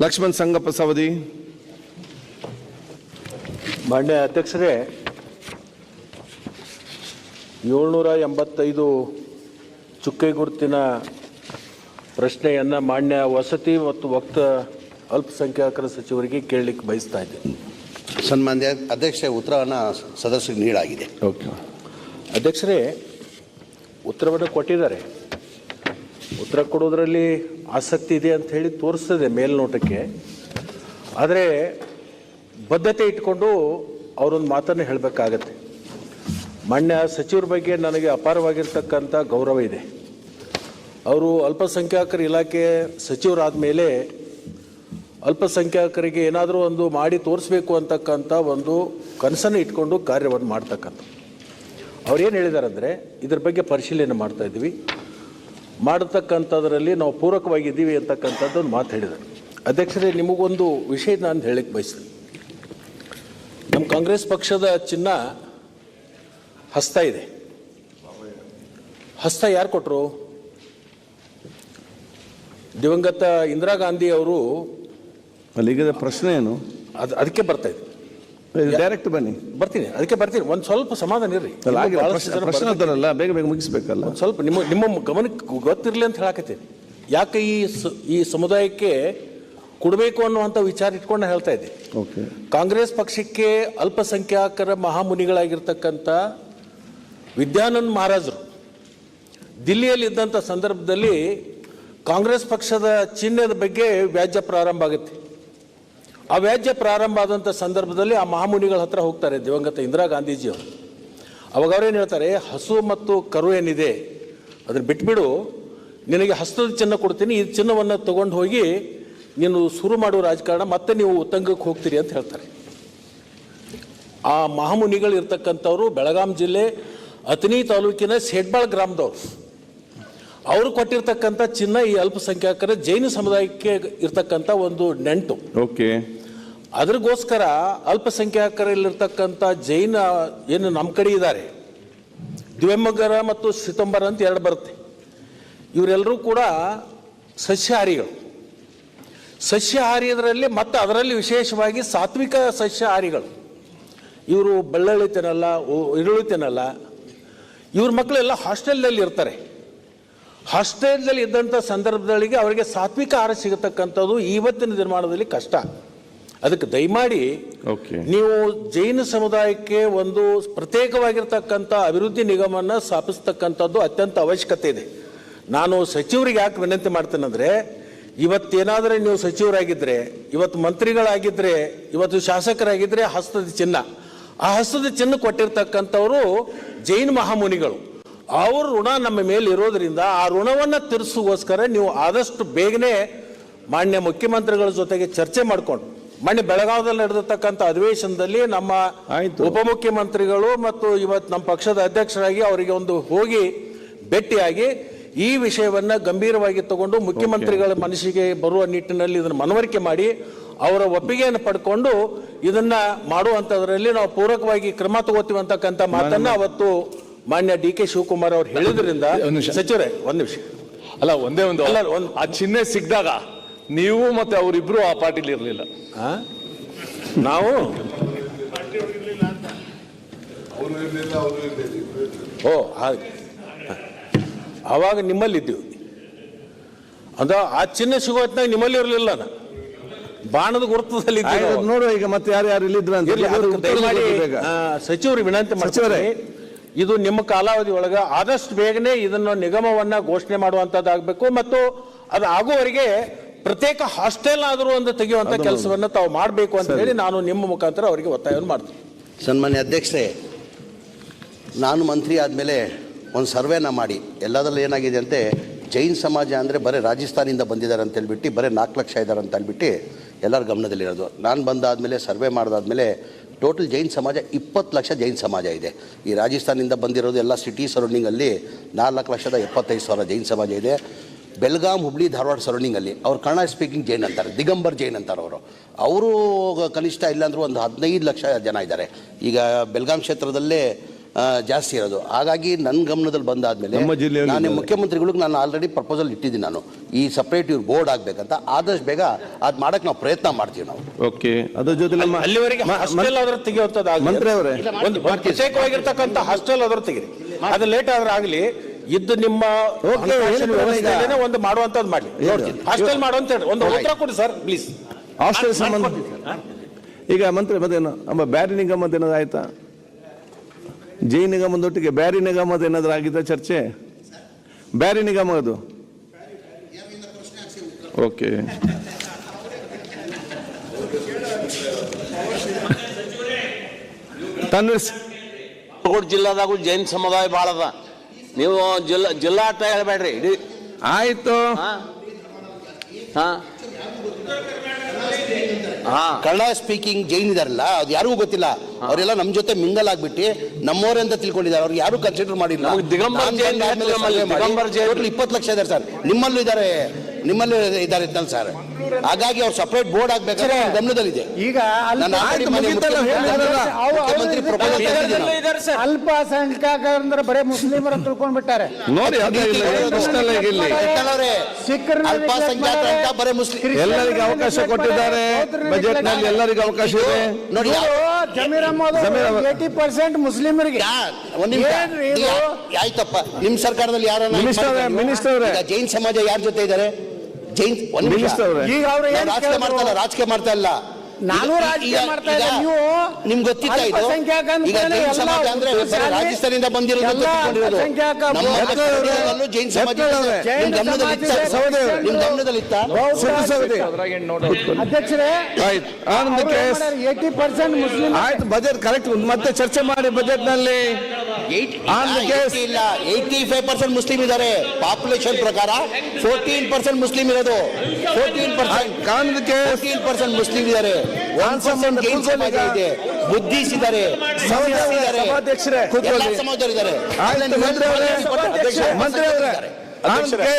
ಲಕ್ಷ್ಮಣ್ ಸಂಗಪ್ಪ ಸವದಿ ಮಾನ್ಯ ಅಧ್ಯಕ್ಷರೇ ಏಳ್ನೂರ ಎಂಬತ್ತೈದು ಚುಕ್ಕೆ ಗುರುತಿನ ಪ್ರಶ್ನೆಯನ್ನು ಮಾನ್ಯ ವಸತಿ ಮತ್ತು ವಕ್ತ ಅಲ್ಪಸಂಖ್ಯಾತರ ಸಚಿವರಿಗೆ ಕೇಳಲಿಕ್ಕೆ ಬಯಸ್ತಾ ಇದ್ದೀನಿ. ಸನ್ಮಾನ್ಯ ಅಧ್ಯಕ್ಷ ಉತ್ತರವನ್ನು ಸದಸ್ಯರಿಗೆ ನೀಡಾಗಿದೆ ಓಕೆ. ಅಧ್ಯಕ್ಷರೇ ಉತ್ತರವನ್ನು ಕೊಟ್ಟಿದ್ದಾರೆ. ಉತ್ತರ ಕೊಡೋದ್ರಲ್ಲಿ ಆಸಕ್ತಿ ಇದೆ ಅಂತ ಹೇಳಿ ತೋರಿಸ್ತದೆ ಮೇಲ್ನೋಟಕ್ಕೆ. ಆದರೆ ಬದ್ಧತೆ ಇಟ್ಕೊಂಡು ಅವರೊಂದು ಮಾತನ್ನು ಹೇಳಬೇಕಾಗತ್ತೆ. ಮಾನ್ಯ ಸಚಿವರ ಬಗ್ಗೆ ನನಗೆ ಅಪಾರವಾಗಿರ್ತಕ್ಕಂಥ ಗೌರವ ಇದೆ. ಅವರು ಅಲ್ಪಸಂಖ್ಯಾತರ ಇಲಾಖೆ ಸಚಿವರಾದ ಮೇಲೆ ಅಲ್ಪಸಂಖ್ಯಾತರಿಗೆ ಏನಾದರೂ ಒಂದು ಮಾಡಿ ತೋರಿಸ್ಬೇಕು ಅಂತಕ್ಕಂಥ ಒಂದು ಕನಸನ್ನು ಇಟ್ಕೊಂಡು ಕಾರ್ಯವನ್ನು ಮಾಡ್ತಕ್ಕಂಥ ಅವ್ರು ಏನು ಹೇಳಿದಾರಂದರೆ ಅಂದರೆ ಇದ್ರ ಬಗ್ಗೆ ಪರಿಶೀಲನೆ ಮಾಡ್ತಾ ಇದ್ದೀವಿ. ಮಾಡತಕ್ಕಂಥದ್ರಲ್ಲಿ ನಾವು ಪೂರಕವಾಗಿದ್ದೀವಿ ಅಂತಕ್ಕಂಥದ್ದು ಒಂದು ಮಾತು ಹೇಳಿದರು ಅಧ್ಯಕ್ಷರೇ ನಿಮಗೊಂದು ವಿಷಯ ನಾನು ಹೇಳಕ್ಕೆ ಬಯಸ್ತೀನಿ. ನಮ್ಮ ಕಾಂಗ್ರೆಸ್ ಪಕ್ಷದ ಚಿನ್ನ ಹಸ್ತ ಇದೆ. ಹಸ್ತ ಯಾರು ಕೊಟ್ಟರು ದಿವಂಗತ ಇಂದಿರಾ ಗಾಂಧಿ ಅವರು ಅಲ್ಲಿಗದ ಪ್ರಶ್ನೆ ಏನು? ಅದು ಅದಕ್ಕೆ ಬರ್ತಾ ಇದೆ. ಡೈರೆಕ್ಟ್ ಬನ್ನಿ. ಬರ್ತೀನಿ. ಅದಕ್ಕೆ ಬರ್ತೀನಿ. ಒಂದು ಸ್ವಲ್ಪ ಸಮಾಧಾನ ಇರ್ರಿ. ಪ್ರಶ್ನೆ. ಅದರಲ್ಲ ಬೇಗ ಬೇಗ ಮುಗಿಸ್ಬೇಕಲ್ಲ. ಸ್ವಲ್ಪ ನಿಮ್ಮ ನಿಮ್ಮ ಗಮನಕ್ಕೆ ಗೊತ್ತಿರಲಿ ಅಂತ ಹೇಳಕತ್ತೀನಿ. ಯಾಕೆ ಈ ಈ ಸಮುದಾಯಕ್ಕೆ ಕೊಡಬೇಕು ಅನ್ನುವಂಥ ವಿಚಾರ ಇಟ್ಕೊಂಡು ಹೇಳ್ತಾ ಇದ್ದೆ ಓಕೆ. ಕಾಂಗ್ರೆಸ್ ಪಕ್ಷಕ್ಕೆ ಅಲ್ಪಸಂಖ್ಯಾತರ ಮಹಾಮುನಿಗಳಾಗಿರ್ತಕ್ಕಂಥ ವಿದ್ಯಾನಂದ್ ಮಹಾರಾಜರು ದಿಲ್ಲಿಯಲ್ಲಿ ಇದ್ದಂಥ ಸಂದರ್ಭದಲ್ಲಿ ಕಾಂಗ್ರೆಸ್ ಪಕ್ಷದ ಚಿಹ್ನೆದ ಬಗ್ಗೆ ವ್ಯಾಜ್ಯ ಪ್ರಾರಂಭ ಆಗುತ್ತೆ. ಆ ವ್ಯಾಜ್ಯ ಪ್ರಾರಂಭ ಆದಂಥ ಸಂದರ್ಭದಲ್ಲಿ ಆ ಮಹಾಮುನಿಗಳ ಹತ್ರ ಹೋಗ್ತಾರೆ ದಿವಂಗತ ಇಂದಿರಾ ಗಾಂಧೀಜಿಯವರು. ಅವಾಗ ಅವ್ರೇನು ಹೇಳ್ತಾರೆ, ಹಸು ಮತ್ತು ಕರು ಏನಿದೆ ಅದನ್ನು ಬಿಟ್ಬಿಡು. ನಿನಗೆ ಹಸ್ತದ ಚಿನ್ನ ಕೊಡ್ತೀನಿ, ಈ ಚಿನ್ನವನ್ನು ತಗೊಂಡು ಹೋಗಿ ನೀನು ಶುರು ಮಾಡುವ ರಾಜಕಾರಣ ಮತ್ತೆ ನೀವು ಉತ್ತಂಗಕ್ಕೆ ಹೋಗ್ತೀರಿ ಅಂತ ಹೇಳ್ತಾರೆ. ಆ ಮಹಾಮುನಿಗಳು ಇರ್ತಕ್ಕಂಥವ್ರು ಬೆಳಗಾಂ ಜಿಲ್ಲೆ ಅತನಿ ತಾಲೂಕಿನ ಸೇಡ್ಬಾಳ್ ಗ್ರಾಮದವ್ರು. ಅವರು ಕೊಟ್ಟಿರ್ತಕ್ಕಂಥ ಚಿನ್ನ ಈ ಅಲ್ಪಸಂಖ್ಯಾತರ ಜೈನ ಸಮುದಾಯಕ್ಕೆ ಇರ್ತಕ್ಕಂಥ ಒಂದು ನೆಂಟು. ಓಕೆ. ಅದ್ರಗೋಸ್ಕರ ಅಲ್ಪಸಂಖ್ಯಾತರಲ್ಲಿರ್ತಕ್ಕಂಥ ಜೈನ ಏನು ನಮ್ಮ ಕಡೆ ಇದ್ದಾರೆ ದ್ವೆಮ್ಮಗರ ಮತ್ತು ಸಿತಂಬರ ಅಂತ ಎರಡು ಬರುತ್ತೆ. ಇವರೆಲ್ಲರೂ ಕೂಡ ಸಸ್ಯಾಹಾರಿಗಳು. ಸಸ್ಯಾಹಾರಿಯದರಲ್ಲಿ ಮತ್ತು ಅದರಲ್ಲಿ ವಿಶೇಷವಾಗಿ ಸಾತ್ವಿಕ ಸಸ್ಯಾಹಾರಿಗಳು. ಇವರು ಬೆಳ್ಳುಳ್ಳಿ ತಿನ್ನಲ್ಲ ಈರುಳ್ಳಿ ತಿನ್ನಲ್ಲ ಇವ್ರ ಮಕ್ಕಳೆಲ್ಲ ಹಾಸ್ಟೆಲ್ನಲ್ಲಿ ಇರ್ತಾರೆ. ಹಾಸ್ಟೆಲ್ನಲ್ಲಿ ಇದ್ದಂಥ ಸಂದರ್ಭದೊಳಗೆ ಅವರಿಗೆ ಸಾತ್ವಿಕ ಆಹಾರ ಸಿಗತಕ್ಕಂಥದ್ದು ಇವತ್ತಿನ ನಿರ್ಮಾಣದಲ್ಲಿ ಕಷ್ಟ. ಅದಕ್ಕೆ ದಯಮಾಡಿ ಓಕೆ ನೀವು ಜೈನ ಸಮುದಾಯಕ್ಕೆ ಒಂದು ಪ್ರತ್ಯೇಕವಾಗಿರ್ತಕ್ಕಂಥ ಅಭಿವೃದ್ಧಿ ನಿಗಮವನ್ನು ಸ್ಥಾಪಿಸ್ತಕ್ಕಂಥದ್ದು ಅತ್ಯಂತ ಅವಶ್ಯಕತೆ ಇದೆ. ನಾನು ಸಚಿವರಿಗೆ ಯಾಕೆ ವಿನಂತಿ ಮಾಡ್ತೇನೆಂದರೆ ಇವತ್ತೇನಾದರೆ ನೀವು ಸಚಿವರಾಗಿದ್ದರೆ ಇವತ್ತು ಮಂತ್ರಿಗಳಾಗಿದ್ದರೆ ಇವತ್ತು ಶಾಸಕರಾಗಿದ್ದರೆ ಹಸ್ತದ ಚಿನ್ನ. ಆ ಹಸ್ತದ ಚಿನ್ನ ಕೊಟ್ಟಿರ್ತಕ್ಕಂಥವರು ಜೈನ ಮಹಾಮುನಿಗಳು. ಅವ್ರ ಋಣ ನಮ್ಮ ಮೇಲೆ ಇರೋದ್ರಿಂದ ಆ ಋಣವನ್ನು ತೀರಿಸುವೋಸ್ಕರ ನೀವು ಆದಷ್ಟು ಬೇಗನೆ ಮಾನ್ಯ ಮುಖ್ಯಮಂತ್ರಿಗಳ ಜೊತೆಗೆ ಚರ್ಚೆ ಮಾಡಿಕೊಂಡು ಮಾನ್ಯ ಬೆಳಗಾವದಲ್ಲಿ ನಡೆದಿರ್ತಕ್ಕಂಥ ಅಧಿವೇಶನದಲ್ಲಿ ನಮ್ಮ. ಉಪಮುಖ್ಯಮಂತ್ರಿಗಳು ಮತ್ತು ಇವತ್ತು ನಮ್ಮ ಪಕ್ಷದ ಅಧ್ಯಕ್ಷರಾಗಿ ಅವರಿಗೆ ಒಂದು ಹೋಗಿ ಭೇಟಿಯಾಗಿ ಈ ವಿಷಯವನ್ನು ಗಂಭೀರವಾಗಿ ತಗೊಂಡು ಮುಖ್ಯಮಂತ್ರಿಗಳ ಮನಸ್ಸಿಗೆ ಬರುವ ನಿಟ್ಟಿನಲ್ಲಿ ಇದನ್ನು ಮನವರಿಕೆ ಮಾಡಿ ಅವರ ಒಪ್ಪಿಗೆಯನ್ನು ಪಡ್ಕೊಂಡು ಇದನ್ನ ಮಾಡುವಂಥದ್ರಲ್ಲಿ ನಾವು ಪೂರಕವಾಗಿ ಕ್ರಮ ತಗೋತೀವಿ ಅಂತಕ್ಕಂಥ ಮಾತನ್ನ ಅವತ್ತು ಮಾನ್ಯ ಡಿ ಕೆ ಶಿವಕುಮಾರ್ ಅವರು ಹೇಳಿದ್ರಿಂದ. ಸಚಿವರೇ ಒಂದ್ ನಿಮಿಷ. ಅಲ್ಲ ಒಂದೇ ಒಂದು. ಅಲ್ಲ, ಒಂದು ಆ ಚಿಹ್ನೆ ಸಿಕ್ಕಿದಾಗ ನೀವು ಮತ್ತೆ ಅವರಿಬ್ರು ಆ ಪಾರ್ಟಿಲಿ ಇರಲಿಲ್ಲ. ಆ? ನಾವು? ಓ ಹಾಗೆ. ಅವಾಗ ನಿಮ್ಮಲ್ಲಿದ್ದೀವಿ. ಅದ ಆ ಚಿಹ್ನೆ ಸಿಗೋ ಹೊತ್ನಾಗ ನಿಮ್ಮಲ್ಲಿ ಇರಲಿಲ್ಲ ನಾ ಬಾಣದ ಗುರುತದಲ್ಲಿ ನೋಡುವ ಈಗ ಮತ್ತೆ ಯಾರು ಯಾರು ಇಲ್ಲಿದ್ರ ಸಚಿವರಿಗೆ ವಿನಂತಿ ಸಚಿವರೇ. ಇದು ನಿಮ್ಮ ಕಾಲಾವಧಿ ಒಳಗ ಆದಷ್ಟು ಬೇಗನೆ ಇದನ್ನು ನಿಗಮವನ್ನ ಘೋಷಣೆ ಮಾಡುವಂತದ್ದಾಗಬೇಕು ಮತ್ತು ಅದು ಆಗುವವರೆಗೆ ಪ್ರತ್ಯೇಕ ಹಾಸ್ಟೆಲ್ ಆದರೂ ಒಂದು ತೆಗೆಯುವಂಥ ಕೆಲಸವನ್ನ ತಾವು ಮಾಡಬೇಕು ಅಂತ ಹೇಳಿ ನಾನು ನಿಮ್ಮ ಮುಖಾಂತರ ಅವರಿಗೆ ಒತ್ತಾಯವನ್ನು ಮಾಡ್ತೀನಿ. ಸನ್ಮಾನ್ಯ ಅಧ್ಯಕ್ಷರೇ ನಾನು ಮಂತ್ರಿ ಆದಮೇಲೆ ಒಂದು ಸರ್ವೇನ ಮಾಡಿ. ಎಲ್ಲದರಲ್ಲೂ ಏನಾಗಿದೆ ಅಂತೆ ಜೈನ್ ಸಮಾಜ ಅಂದರೆ ಬರೀ ರಾಜಸ್ಥಾನಿಂದ ಬಂದಿದ್ದಾರೆ ಅಂತ ಹೇಳ್ಬಿಟ್ಟು ಬರೀ ನಾಲ್ಕು ಲಕ್ಷ ಇದ್ದಾರೆ ಅಂತ ಹೇಳ್ಬಿಟ್ಟು ಎಲ್ಲರ ಗಮನದಲ್ಲಿರೋದು. ನಾನು ಬಂದಾದಮೇಲೆ ಸರ್ವೆ ಮಾಡಿದಾದ್ಮೇಲೆ ಟೋಟಲ್ ಜೈನ್ ಸಮಾಜ ಇಪ್ಪತ್ತು ಲಕ್ಷ ಜೈನ್ ಸಮಾಜ ಇದೆ. ಈ ರಾಜಸ್ಥಾನಿಂದ ಬಂದಿರೋದು ಎಲ್ಲ ಸಿಟಿ ಸರೌಂಡಿಂಗಲ್ಲಿ ನಾಲ್ಕು ಲಕ್ಷದ ಎಪ್ಪತ್ತೈದು ಸಾವಿರ ಜೈನ್ ಸಮಾಜ ಇದೆ. ಬೆಲ್ಗಾಂ ಹುಬ್ಳಿ, ಧಾರವಾಡ ಸರೌಂಡಿಂಗಲ್ಲಿ ಅವ್ರು ಕನ್ನಡ ಸ್ಪೀಕಿಂಗ್ ಜೈನ್ ಅಂತಾರೆ, ದಿಗಂಬರ್ ಜೈನ್ ಅಂತಾರೆ ಅವರು. ಅವರು ಕನಿಷ್ಠ ಇಲ್ಲಾಂದ್ರೂ ಒಂದು ಹದಿನೈದು ಲಕ್ಷ ಜನ ಇದ್ದಾರೆ. ಈಗ ಬೆಲ್ಗಾಂ ಕ್ಷೇತ್ರದಲ್ಲೇ ಜಾಸ್ತಿ ಇರೋದು. ಹಾಗಾಗಿ ನನ್ನ ಗಮನದಲ್ಲಿ ಬಂದಾದ್ಮೇಲೆ ನಮ್ಮ ನಾನು. ಮುಖ್ಯಮಂತ್ರಿಗಳಿಗೆ ನಾನು ಆಲ್ರೆಡಿ ಪ್ರಪೋಸಲ್ ಇಟ್ಟಿದ್ದೀನಿ ನಾನು. ಈ ಸಪ್ರೇಟ್ ಇವ್ರು ಬೋರ್ಡ್ ಆಗ್ಬೇಕಂತ. ಆದಷ್ಟು ಬೇಗ ಅದು ಮಾಡಕ್ಕೆ ನಾವು ಪ್ರಯತ್ನ ಮಾಡ್ತೀವಿ ನಾವು. ಓಕೆ. ಅದ್ರ ಜೊತೆ ನಮ್ಮ ಅಲ್ಲಿವರೆಗೆ ಹಾಸ್ಟೆಲ್ ಆದ್ರೂ ತೆಗೆಯುವಂಥದ್ದು ಮಂತ್ರಿ ಅವರೇ. ಒಂದು ಪ್ರತ್ಯೇಕವಾಗಿರ್ತಕ್ಕಂಥ ಹಾಸ್ಟೆಲ್ ಆದ್ರೂ ತೆಗಿರಿ. ಅದು ಲೇಟ್ ಆದ್ರೆ ಆಗಲಿ ಇದ್ದು ನಿಮ್ಮ ಒಂದು ಮಾಡುವಂತದ್ದು ಮಾಡಿ ನೋಡ್ತೀನಿ. ಹಾಸ್ಟೆಲ್ ಮಾಡುವಂತ ಹೇಳಿ. ಒಂದು ಉತ್ತರ ಕೊಡಿ ಸರ್ ಪ್ಲೀಸ್ ಹಾಸ್ಟೆಲ್ ಸಂಬಂಧ ಈಗ ಮಂತ್ರಿ ಮತ್ತೇನು? ಅಮ್ಮ ಬ್ಯಾರಿ ನಿಗಮ ಏನಾದ್ರು ಆಯ್ತಾ? ಜೈ ನಿಗಮದೊಟ್ಟಿಗೆ ಬ್ಯಾರಿ ನಿಗಮದ ಏನಾದರೂ ಆಗಿದ್ದ ಚರ್ಚೆ? ಬ್ಯಾರಿ ನಿಗಮ ಅದು? ಓಕೆ. ತನ್ವೀರ್ ಬಾಗಲಕೋಟೆ ಜಿಲ್ಲಾದಾಗೂ ಜೈನ್ ಸಮುದಾಯ ಭಾಳ ಅದ ನೀವು ಜಿಲ್ಲಾ ಜಿಲ್ಲಾ ಅಂತ ಹೇಳಬೇಡ್ರಿ. ಇಡೀ ಆಯ್ತು ಹಾ. ಕನ್ನಡ ಸ್ಪೀಕಿಂಗ್ ಜೈನ್ ಇದಾರಲ್ಲ ಅದು ಯಾರಿಗೂ ಗೊತ್ತಿಲ್ಲ. ಅವರೆಲ್ಲ ನಮ್ಮ ಜೊತೆ ಮಿಂಗಲ್ ಆಗ್ಬಿಟ್ಟು ನಮ್ಮವರೇ ಅಂತ ತಿಳ್ಕೊಂಡಿದ್ದಾರೆ. ಅವ್ರಿಗೆ ಯಾರು ಕನ್ಸಿಡರ್ ಮಾಡಿಲ್ಲ. ನಮಗೆ ದಿಗಂಬರ್ ನಾನ್ ಜೈನ್ ಬಂದಾದ್ಮೇಲೆ ನಮ್ಮಲ್ಲಿ ಸರ್ವೆ ಮಾಡಿ ದಿಗಂಬರ್ ಜೈನ್. total ಇಪ್ಪತ್ತು ಲಕ್ಷ ಇದ್ದಾರೆ ಸರ್. ನಿಮ್ಮಲ್ಲೂ ಇದ್ದಾರೆ ನಿಮ್ಮಲ್ಲೂ ಇದ್ದಾರೆ ಸರ್. ಹಾಗಾಗಿ ಅವ್ರು ಸಪರೇಟ್ ಬೋರ್ಡ್ ಆಗ್ಬೇಕಾದ್ರೆ ಗಮನದಲ್ಲಿದೆ. ಈಗ ಅಲ್ಪ ನಾನು already ಆಯ್ತು, ಮಾನ್ಯ ಮುಗೀತಲ್ಲ, ಮುಖ್ಯಮಂತ್ರಿ- ಹೇಳಿದ್ರಲ್ಲ. ಅವು- ಮುಖ್ಯಮಂತ್ರಿ ಅವ್ರು ಪ್ರಪೋಸಲ್ ಇದ್ದಾರೆ. ತಂದಿದ್ದೀನಿ ನಾನು. ಅಲ್ಪಸಂಖ್ಯಾತರಂದ್ರೆ ಬರೇ ಮುಸ್ಲಿಮರ ತಿಳ್ಕೊಂಡ್ಬಿಟ್ಟಾರೆ. ನೋಡಿ ಅದೇ ಇಲ್ಲ ಪ್ರಶ್ನೆ ಇಲ್ಲ ಈಗ ಇಲ್ಲಿ ಅಲ್ಪಸಂಖ್ಯಾತ ಅಂತ ಬರೇ ಮುಸ್ಲಿಂ ಎಲ್ಲರಿಗೆ ಅವಕಾಶ ಕೊಟ್ಟಿದ್ದಾರೆ. ಬಜೆಟ್ನಲ್ಲಿ ಎಲ್ಲರಿಗೂ ಅವಕಾಶ ಇದೆ. ನೋಡಿ. ಏಟಿ ಪರ್ಸೆಂಟ್ ಮುಸ್ಲಿಮರಿಗೆ? ಆಯ್ತಪ್ಪ. ನಿಮ್ ಸರ್ಕಾರದಲ್ಲಿ ಯಾರು ಮಿನಿಸ್ಟರ್ ಜೈನ್ ಸಮಾಜ ಯಾರ ಜೊತೆ ಇದ್ದಾರೆ? ಜೈನ್ ಒಂದು. ಈಗ ಅವರು ರಾಜಕೀಯ ಮಾಡ್ತಾ ಇಲ್ಲ ರಾಜಕೀಯ ಮಾಡ್ತಾ ಇಲ್ಲ. ನಾನು ರಾಜಕೀಯ ಮಾಡ್ತಾ ಇದ್ದೆ. ನೀವು ನಿಮ್ಗೆ ಗೊತ್ತಿತ್ತ ಇದು ಅಲ್ಪಸಂಖ್ಯಾತ ಈಗ ಜೈನ್ ಎಲ್ಲ ಸಮಾಜ ಅಂದ್ರೆ ಬರೀ ಶಾಲೆ- ರಾಜಸ್ಥಾನದಿಂದ ಬಂದಿರೋದು ಎಲ್ಲ ಅಲ್ಪಸಂಖ್ಯಾತ ನಮ್ಮ ಬಹು- ಕರ್ನಾಟಕದಲ್ಲೂ ಜೈನ್ ಸಮಾಜ ಇದೆ. ಎತ್ತರವೇ. ನಿಮ್ ಗಮನದಲ್ಲಿ ಇತ್ತ? ಜೈನ ಸಮಾಜ ಇದೆ. ನಿಮ್ ಗಮನದಲ್ಲಿ ಇತ್ತ ಅಧ್ಯಕ್ಷರೇ ಆಯ್ತು Anand case eighty percent Muslim ಆಯ್ತು ಬಜೆಟ್ ಕರೆಕ್ಟ್ ಮತ್ತೆ ಚರ್ಚೆ ಮಾಡಿ ಬಜೆಟ್ನಲ್ಲಿ On the case. ಇಲ್ಲ ಏಯ್ಟಿ ಫೈವ್ ಪರ್ಸೆಂಟ್ ಮುಸ್ಲಿಂ ಇದ್ದಾರೆ ಪಾಪ್ಯುಲೇಷನ್ ಪ್ರಕಾರ ಫೋರ್ಟೀನ್ ಪರ್ಸೆಂಟ್ ಮುಸ್ಲಿಂ ಇರೋದು fourteen percent fourteen percent Muslim ಇದ್ದಾರೆ ಇದೆ? ಬುದ್ಧಿಸಿದ್ದಾರೆ ಸಮಾಜ- ಇದ್ದಾರೆ ಸಭಾಧ್ಯಕ್ಷರೇ, ಎಲ್ಲ ಕೂತ್ಕೊಳ್ಳಿ. ಸಮಾಜದವರು ಇದ್ದಾರೆ ಮಂತ್ರಿ ಅವರೇ